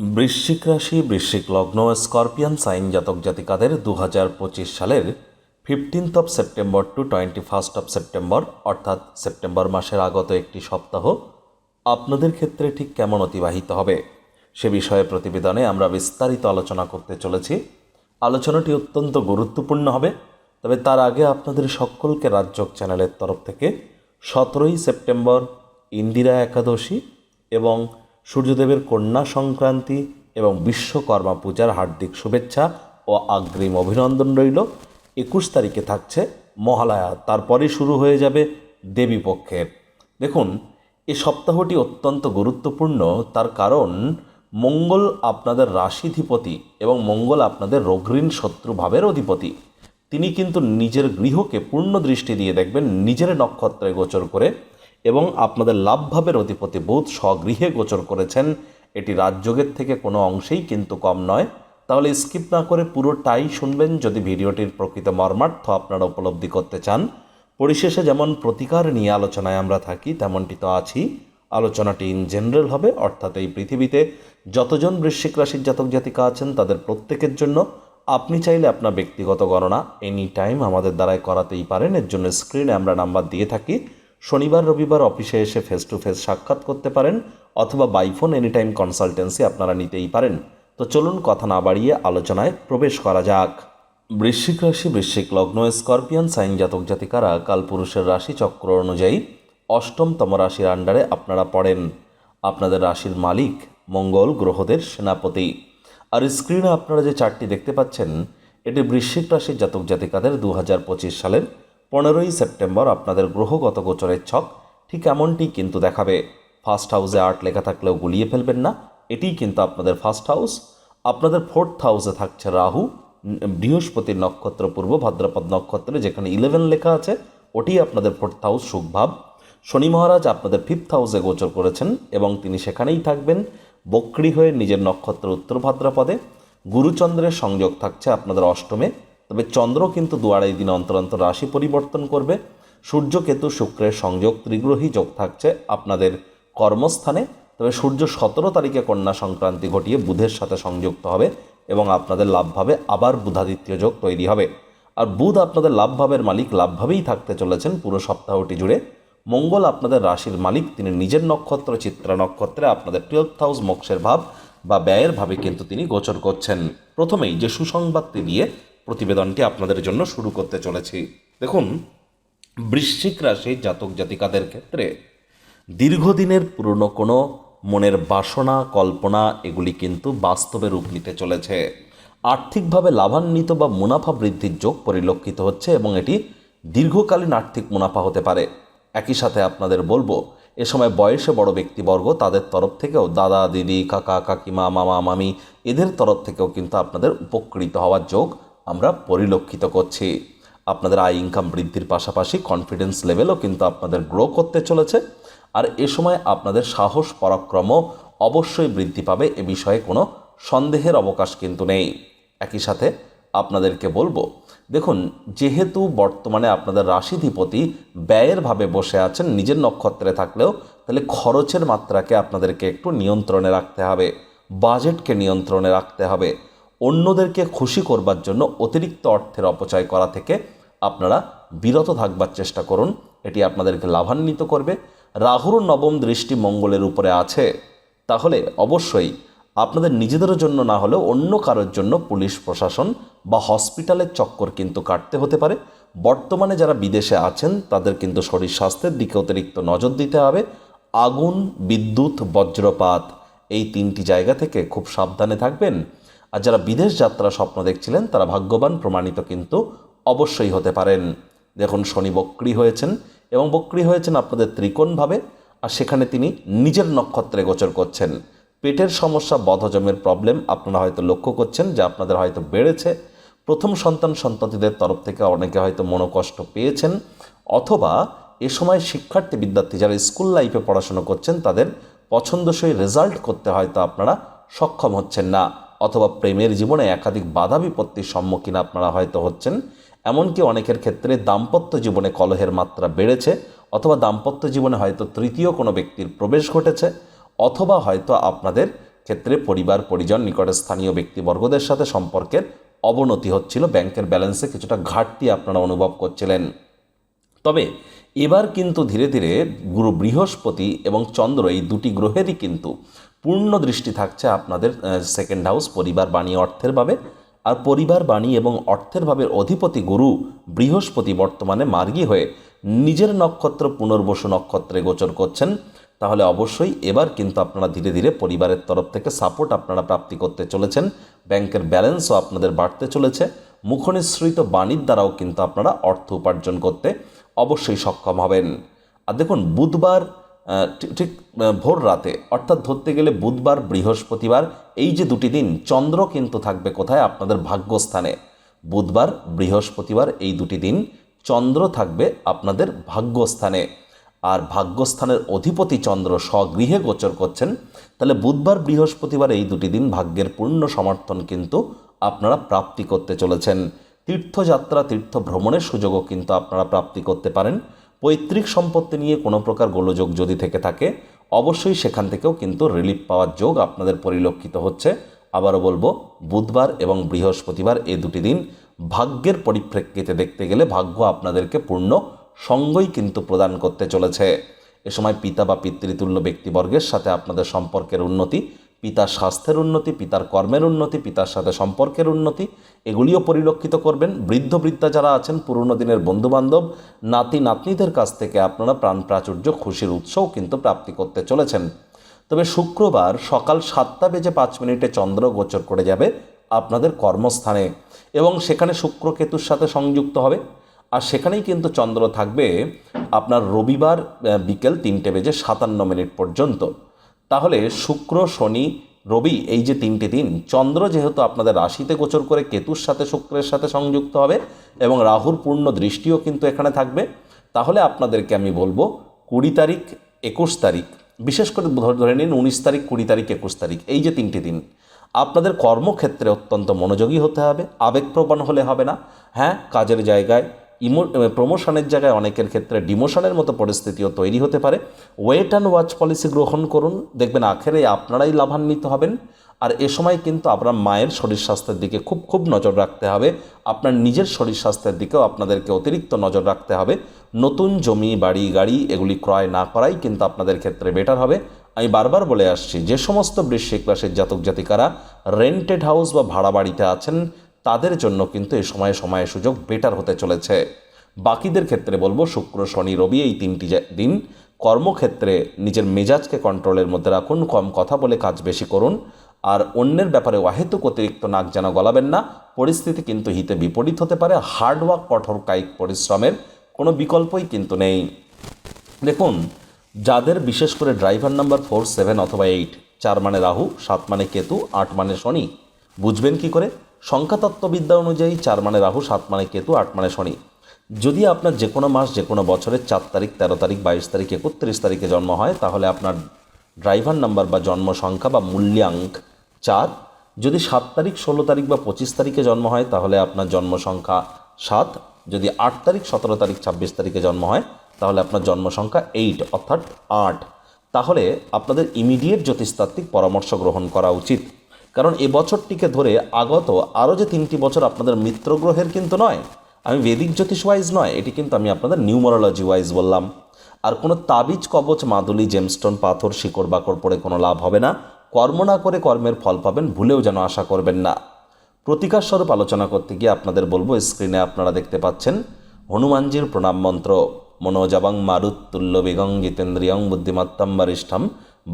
বৃশ্চিক রাশি, বৃশ্চিক লগ্ন, স্করপিয়ান সাইন জাতক জাতিকাদের দু পঁচিশ সালের fifteenth of September to twenty first of September অর্থাৎ সেপ্টেম্বর মাসের আগত একটি সপ্তাহ, আপনাদের ক্ষেত্রে ঠিক কেমন অতিবাহিত হবে? সে বিষয়ে প্রতিবেদনে আমরা বিস্তারিত আলোচনা করতে চলেছি। আলোচনাটি অত্যন্ত গুরুত্বপূর্ণ হবে, তবে তার আগে আপনাদের সকলকে রাজ্যক চ্যানেলের তরফ থেকে সতেরোই সেপ্টেম্বর ইন্দিরা একাদশী এবং সূর্যদেবের কন্যা সংক্রান্তি এবং বিশ্বকর্মা পূজার হার্দিক শুভেচ্ছা ও আগ্রিম অভিনন্দন রইল। একুশ তারিখে থাকছে মহালয়া তারপরে শুরু হয়ে যাবে দেবীপক্ষের দেখুন, এ সপ্তাহটি অত্যন্ত গুরুত্বপূর্ণ, তার কারণ মঙ্গল আপনাদের রাশিধিপতি এবং মঙ্গল আপনাদের রোগঋণ শত্রু ভাবের অধিপতি। তিনি কিন্তু নিজের গৃহকে পূর্ণ দৃষ্টি দিয়ে দেখবেন, নিজের নক্ষত্রে গোচর করে। এবং আপনাদের লাভভাবের অধিপতি বুধ স্বগৃহে গোচর করেছেন। এটি রাজযোগের থেকে কোনো অংশেই কিন্তু কম নয়। তাহলে স্কিপ না করে পুরোটাই শুনবেন যদি ভিডিওটির প্রকৃত মর্মার্থ আপনারা উপলব্ধি করতে চান। পরিশেষে যেমন প্রতিকার নিয়ে আলোচনায় আমরা থাকি, তেমনটি তো আছি আলোচনাটি ইন জেনারেল হবে, অর্থাৎ এই পৃথিবীতে যতজন বৃশ্চিক রাশির জাতক জাতিকা আছেন, তাদের প্রত্যেকের জন্য আপনি চাইলে আপনার ব্যক্তিগত গণনা এনি টাইম আমাদের দ্বারাই করাতেই পারেন। এর জন্য স্ক্রিনে আমরা নাম্বার দিয়ে থাকি। শনিবার, রবিবার অফিসে এসে ফেস টু ফেস সাক্ষাৎ করতে পারেন অথবা বাইফোন এনি টাইম কনসালটেন্সি আপনারা নিতেই পারেন। তো চলুন কথা না বাড়িয়ে আলোচনায় প্রবেশ করা যাক। বৃশ্চিক রাশি, বৃশ্চিক লগ্ন স্করপিয়ান সাইন জাতক জাতিকারা রাশি চক্র অনুযায়ী অষ্টমতম রাশির আন্ডারে আপনারা পড়েন। আপনাদের রাশির মালিক মঙ্গল গ্রহদের সেনাপতি। আর স্ক্রিনে আপনারা যে চারটি দেখতে পাচ্ছেন, এটি বৃশ্চিক রাশির জাতক জাতিকাদের দু হাজার পঁচিশ সালের পনেরোই সেপ্টেম্বর আপনাদের গ্রহগত গোচরের ছক, ঠিক এমনটি কিন্তু দেখাবে। ফার্স্ট হাউসে আর্ট লেখা থাকলেও গুলিয়ে ফেলবেন না এটিই কিন্তু আপনাদের ফার্স্ট হাউস আপনাদের ফোর্থ হাউসে থাকছে রাহু বৃহস্পতির নক্ষত্র পূর্ব, ভাদ্রপদ নক্ষত্রে যেখানে ইলেভেন লেখা আছে, ওটি আপনাদের ফোর্থ হাউস সুখভাব শনি মহারাজ আপনাদের ফিফথ হাউসে গোচর করেছেন এবং তিনি সেখানেই থাকবেন, বক্রি হয়ে নিজের নক্ষত্র উত্তর ভাদ্রপদে। গুরুচন্দ্রের সংযোগ থাকছে আপনাদের অষ্টমে। তবে চন্দ্র কিন্তু দু আড়াই দিন অন্তর অন্তর রাশি পরিবর্তন করবে। সূর্য কেতু শুক্রের সংযোগ ত্রিগ্রহী যোগ থাকছে আপনাদের কর্মস্থানে। তবে সূর্য সতেরো তারিখে কন্যা সংক্রান্তি ঘটিয়ে বুধের সাথে সংযুক্ত হবে এবং আপনাদের লাভভাবে আবার বুধাদিত্য যোগ তৈরি হবে। আর বুধ আপনাদের লাভভাবের মালিক লাভভাবেই থাকতে চলেছেন পুরো সপ্তাহটি জুড়ে। মঙ্গল আপনাদের রাশির মালিক, তিনি নিজের নক্ষত্র, চিত্রা নক্ষত্রে আপনাদের টুয়েলভ হাউস মোক্ষের ভাব বা ব্যয়ের ভাবে কিন্তু তিনি গোচর করছেন। প্রথমেই যে সুসংবাদটি দিয়ে প্রতিবেদনটি আপনাদের জন্য শুরু করতে চলেছি। দেখুন, বৃশ্চিক রাশি জাতক জাতিকাদের ক্ষেত্রে দীর্ঘদিনের পুরনো কোনো মনের বাসনা, কল্পনা, এগুলি কিন্তু বাস্তবে রূপ নিতে চলেছে। আর্থিকভাবে লাভান্বিত বা মুনাফা বৃদ্ধির যোগ পরিলক্ষিত হচ্ছে এবং এটি দীর্ঘকালীন আর্থিক মুনাফা হতে পারে। একই সাথে আপনাদের বলব, এ সময় বয়সে বড় ব্যক্তিবর্গ তাদের তরফ থেকেও দাদা, দিদি, কাকা, কাকিমা, মামা, মামি, এদের তরফ থেকেও কিন্তু আপনাদের উপকৃত হওয়ার যোগ আমরা পরিলক্ষিত করছি। আপনাদের আয় ইনকাম বৃদ্ধির পাশাপাশি কনফিডেন্স লেভেলও কিন্তু আপনাদের গ্রো করতে চলেছে। আর এ সময় আপনাদের সাহস পরাক্রম অবশ্যই বৃদ্ধি পাবে, এ বিষয়ে কোনো সন্দেহের অবকাশ কিন্তু নেই। একই সাথে আপনাদেরকে বলব, দেখুন, যেহেতু বর্তমানে আপনাদের রাশিধিপতি ব্যয়ের ভাবে বসে আছেন, নিজের নক্ষত্রে থাকলেও, তাহলে খরচের মাত্রাকে আপনাদেরকে একটু নিয়ন্ত্রণে রাখতে হবে, বাজেটকে নিয়ন্ত্রণে রাখতে হবে। অন্যদেরকে খুশি করবার জন্য অতিরিক্ত অর্থের অপচয় করা থেকে আপনারা বিরত থাকবার চেষ্টা করুন। এটি আপনাদেরকে লাভান্বিত করবে। রাহুর নবম দৃষ্টি মঙ্গলের উপরে আছে। তাহলে অবশ্যই আপনাদের নিজেদের জন্য না হলেও অন্য কারোর জন্য পুলিশ, প্রশাসন বা হসপিটালের চক্কর কিন্তু কাটতে হতে পারে। বর্তমানে যারা বিদেশে আছেন, তাদের কিন্তু শরীর স্বাস্থ্যের দিকে অতিরিক্ত নজর দিতে হবে। আগুন, বিদ্যুৎ, বজ্রপাত এই তিনটি জায়গা থেকে খুব সাবধানে থাকবেন। আর যারা বিদেশ যাত্রা স্বপ্ন দেখছিলেন, তারা ভাগ্যবান, প্রমাণিত কিন্তু অবশ্যই হতে পারেন। দেখুন, শনি বক্রি হয়েছেন এবং বক্রি হয়েছেন আপনাদের ত্রিকোণভাবে, আর সেখানে তিনি নিজের নক্ষত্রে গোচর করছেন। পেটের সমস্যা বধজমের প্রবলেম আপনারা হয়তো লক্ষ্য করছেন, যে আপনাদের হয়তো বেড়েছে। প্রথম সন্তান সন্ততিদের তরফ থেকে অনেকে হয়তো মনোকষ্ট পেয়েছেন, অথবা এ সময় শিক্ষার্থী বিদ্যার্থী যারা স্কুল লাইফে পড়াশোনা করছেন, তাদের পছন্দসই রেজাল্ট করতে হয়তো আপনারা সক্ষম হচ্ছেন না। অথবা প্রেমের জীবনে একাধিক বাধা বিপত্তির সম্মুখীন আপনারা হয়তো হচ্ছেন। এমনকি অনেকের ক্ষেত্রে দাম্পত্য জীবনে কলহের মাত্রা বেড়েছে, অথবা দাম্পত্য জীবনে হয়তো তৃতীয় কোনো ব্যক্তির প্রবেশ ঘটেছে, অথবা হয়তো আপনাদের ক্ষেত্রে পরিবার, পরিজন, নিকটে স্থানীয় ব্যক্তিবর্গদের সাথে সম্পর্কের অবনতি হচ্ছিল, ব্যাংকের ব্যালেন্সে কিছুটা ঘাটতি আপনারা অনুভব করছিলেন। তবে এবার কিন্তু ধীরে ধীরে গুরু বৃহস্পতি এবং চন্দ্র এই দুটি গ্রহেরই কিন্তু পূর্ণ দৃষ্টি থাকছে আপনাদের সেকেন্ড হাউস পরিবার, বাণী, অর্থের ভাবে। আর পরিবার, বাণী এবং অর্থের ভাবের অধিপতি গুরু বৃহস্পতি বর্তমানে মার্গী হয়ে নিজের নক্ষত্র পুনর্বসু নক্ষত্রে গোচর করছেন। তাহলে অবশ্যই এবার কিন্তু আপনারা ধীরে ধীরে পরিবারের তরফ থেকে সাপোর্ট আপনারা প্রাপ্তি করতে চলেছেন। ব্যাংকের ব্যালেন্সও আপনাদের বাড়তে চলেছে। মুখনিসৃত বাণীর দ্বারাও কিন্তু আপনারা অর্থ উপার্জন করতে অবশ্যই সক্ষম হবেন। আর দেখুন, বুধবার ঠিক- ভোর রাতে, অর্থাৎ ধরতে গেলে বুধবার, বৃহস্পতিবার, এই যে দুটি দিন, চন্দ্র কিন্তু থাকবে কোথায়? আপনাদের ভাগ্যস্থানে। বুধবার, বৃহস্পতিবার, এই দুটি দিন, চন্দ্র থাকবে আপনাদের ভাগ্যস্থানে। আর ভাগ্যস্থানের অধিপতি চন্দ্র স্বগৃহে গোচর করছেন, তাহলে বুধবার, বৃহস্পতিবার এই দুটি দিন ভাগ্যের পূর্ণ সমর্থন কিন্তু আপনারা প্রাপ্তি করতে চলেছেন। তীর্থযাত্রা তীর্থ ভ্রমণের সুযোগও কিন্তু আপনারা প্রাপ্তি করতে পারেন। পৈতৃক সম্পত্তি নিয়ে কোনো প্রকার গোলযোগ যদি থেকে থাকে, অবশ্যই সেখান থেকেও কিন্তু রিলিফ পাওয়ার যোগ আপনাদের পরিলক্ষিত হচ্ছে। আবারও বলব, বুধবার এবং বৃহস্পতিবার এই দুটি দিন ভাগ্যের পরিপ্রেক্ষিতে দেখতে গেলে ভাগ্য আপনাদেরকে পূর্ণ সঙ্গই কিন্তু প্রদান করতে চলেছে। এ সময় পিতা বা পিতৃতুল্য ব্যক্তিবর্গের সাথে আপনাদের সম্পর্কের উন্নতি পিতার স্বাস্থ্যের উন্নতি, পিতার কর্মের উন্নতি, পিতার সাথে সম্পর্কের উন্নতি, এগুলিও পরিলক্ষিত করবেন। বৃদ্ধ, বৃদ্ধা যারা আছেন, পুরনো দিনের বন্ধুবান্ধব, নাতি, নাতনিদের কাছ থেকে আপনারা প্রাণ প্রাচুর্য, খুশির উৎসও কিন্তু প্রাপ্তি করতে চলেছেন। তবে শুক্রবার সকাল সাতটা বেজে পাঁচ মিনিটে চন্দ্র গোচর করে যাবে আপনাদের কর্মস্থানে এবং সেখানে শুক্র কেতুর সাথে সংযুক্ত হবে। আর সেখানেই কিন্তু চন্দ্র থাকবে আপনার রবিবার বিকেল তিনটে বেজে সাতান্ন মিনিট পর্যন্ত। তাহলে শুক্র, শনি, রবি এই যে তিনটি দিন, চন্দ্র যেহেতু আপনাদের রাশিতে গোচর করে কেতুর সাথে শুক্রের সাথে সংযুক্ত হবে এবং রাহুর পূর্ণ দৃষ্টিও কিন্তু এখানে থাকবে, তাহলে আপনাদেরকে আমি বলব কুড়ি তারিখ, একুশ তারিখ, বিশেষ করে ধরে- নিন উনিশ তারিখ, কুড়ি তারিখ, একুশ তারিখ, এই যে তিনটি দিন, আপনাদের কর্মক্ষেত্রে অত্যন্ত মনোযোগী হতে হবে, আবেগপ্রবণ হলে হবে না হ্যাঁ কাজের জায়গায় ইমো প্রমোশনের জায়গায় অনেকের ক্ষেত্রে ডিমোশনের মতো পরিস্থিতিও তৈরি হতে পারে। ওয়েট অ্যান্ড ওয়াচ পলিসি গ্রহণ করুন। দেখবেন আখেরে আপনারাই লাভান্বিত হবেন। আর এ সময় কিন্তু আপনার মায়ের শরীর স্বাস্থ্যের দিকে খুব খুব নজর রাখতে হবে। আপনার নিজের শরীর স্বাস্থ্যের দিকেও আপনাদেরকে অতিরিক্ত নজর রাখতে হবে। নতুন জমি, বাড়ি, গাড়ি এগুলি ক্রয় না করাই কিন্তু আপনাদের ক্ষেত্রে বেটার হবে। আমি বারবার বলে আসছি, যে সমস্ত বৃশ্চিক রাশির জাতক জাতিকারা রেন্টেড হাউস বা ভাড়া বাড়িতে আছেন তাদের জন্য কিন্তু এই সময়ে সময়ে সুযোগ বেটার হতে চলেছে। বাকিদের ক্ষেত্রে বলব শুক্র, শনি, রবি এই তিনটি দিন কর্মক্ষেত্রে নিজের মেজাজকে কন্ট্রোলের মধ্যে রাখুন, কম কথা বলে কাজ বেশি করুন। আর অন্যের ব্যাপারে অহেতুক অতিরিক্ত নাক যেন গলাবেন না, পরিস্থিতি কিন্তু হিতে বিপরীত হতে পারে হার্ডওয়ার্ক কঠোর কায়িক পরিশ্রমের কোনো বিকল্পই কিন্তু নেই। দেখুন, যাদের বিশেষ করে ড্রাইভার নাম্বার ফোর সেভেন অথবা এইট চার মানে রাহু, সাত মানে কেতু, আট মানে শনি, বুঝবেন কি করে? সংখ্যাতত্ত্ববিদ্যা অনুযায়ী চার মানে রাহু, সাত মানে কেতু, আট মানে শনি। যদি আপনার যে কোনো মাস, যে কোনো বছরের চার তারিখ, তেরো তারিখ, বাইশ তারিখ, একত্রিশ তারিখে জন্ম হয়, তাহলে আপনার ড্রাইভার নাম্বার বা জন্ম সংখ্যা বা মূল্যাঙ্ক চার। যদি সাত তারিখ, ষোলো তারিখ বা পঁচিশ তারিখে জন্ম হয়, তাহলে আপনার জন্ম সংখ্যা সাত। যদি আট তারিখ, সতেরো তারিখ, ছাব্বিশ তারিখে জন্ম হয়, তাহলে আপনার জন্ম সংখ্যা এইট, অর্থাৎ আট। তাহলে আপনাদের ইমিডিয়েট জ্যোতিষতাত্ত্বিক পরামর্শ গ্রহণ করা উচিত। কারণ এ বছরটিকে ধরে আগত আরও যে তিনটি বছর আপনাদের মিত্র গ্রহের কিন্তু নয়, আমি বেদিক জ্যোতিষ ওয়াইজ নয়, এটি কিন্তু আমি আপনাদের নিউমারোলজি ওয়াইজ বললাম। আর কোনো তাবিজ, কবচ, মাদুলি জেমস্টোন পাথর, শিকড়, বাকড় পড়ে কোনো লাভ হবে না। কর্ম না করে কর্মের ফল পাবেন, ভুলেও যেন আশা করবেন না। প্রতিকার স্বরূপ আলোচনা করতে গিয়ে আপনাদের বলব স্ক্রিনে আপনারা দেখতে পাচ্ছেন, হনুমানজির প্রণাম মন্ত্র। মনোজাবাং মারুত্তুল্য বেগং জিতেন্দ্রিয়ং বুদ্ধিমত্তম বরিষ্ঠম।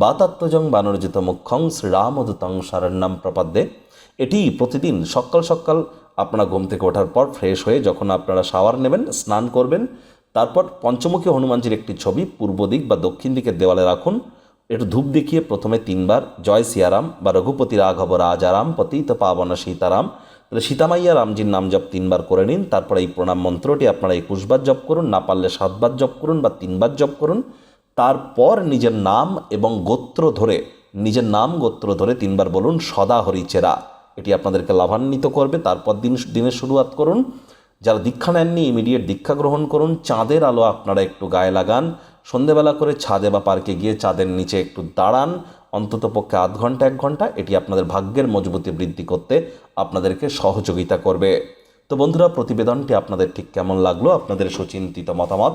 বাতাত্মজং বানর্জিত মুখ্যং শ্রীরামদূতং শরণ্যম প্রপদ্যে। এটি প্রতিদিন সকাল সকাল আপনারা ঘুম থেকে ওঠার পর ফ্রেশ হয়ে যখন আপনারা শাওয়ার নেবেন, স্নান করবেন, তারপর পঞ্চমুখী হনুমানজির একটি ছবি পূর্ব দিক বা দক্ষিণ দিকের দেওয়ালে রাখুন। একটু ধূপ দেখিয়ে প্রথমে তিনবার, জয় সিয়ারাম বা রঘুপতি রাঘব রাজারাম পতিত পাবন সীতারাম। তাহলে সীতামাইয়া রামজির নাম জপ তিনবার করে নিন, তারপরে এই প্রণাম মন্ত্রটি আপনারা একুশবার জপ করুন, না পারলে সাতবার জপ করুন বা তিনবার জপ করুন। তারপর নিজের নাম এবং গোত্র ধরে, নিজের নাম গোত্র ধরে তিনবার বলুন সদা হরিচেরা এটি আপনাদেরকে লাভান্বিত করবে। তারপর দিন, দিনের শুরুয়াত করুন। যারা দীক্ষা নেননি ইমিডিয়েট দীক্ষা গ্রহণ করুন। চাঁদের আলো আপনারা একটু গায়ে লাগান। সন্ধেবেলা করে ছাদে বা পার্কে গিয়ে চাঁদের নিচে একটু দাঁড়ান। অন্তত পক্ষে আধ ঘণ্টা, এক ঘণ্টা, এটি আপনাদের ভাগ্যের মজবুতি বৃদ্ধি করতে আপনাদেরকে সহযোগিতা করবে। তো বন্ধুরা, প্রতিবেদনটি আপনাদের ঠিক কেমন লাগল? আপনাদের সুচিন্তিত মতামত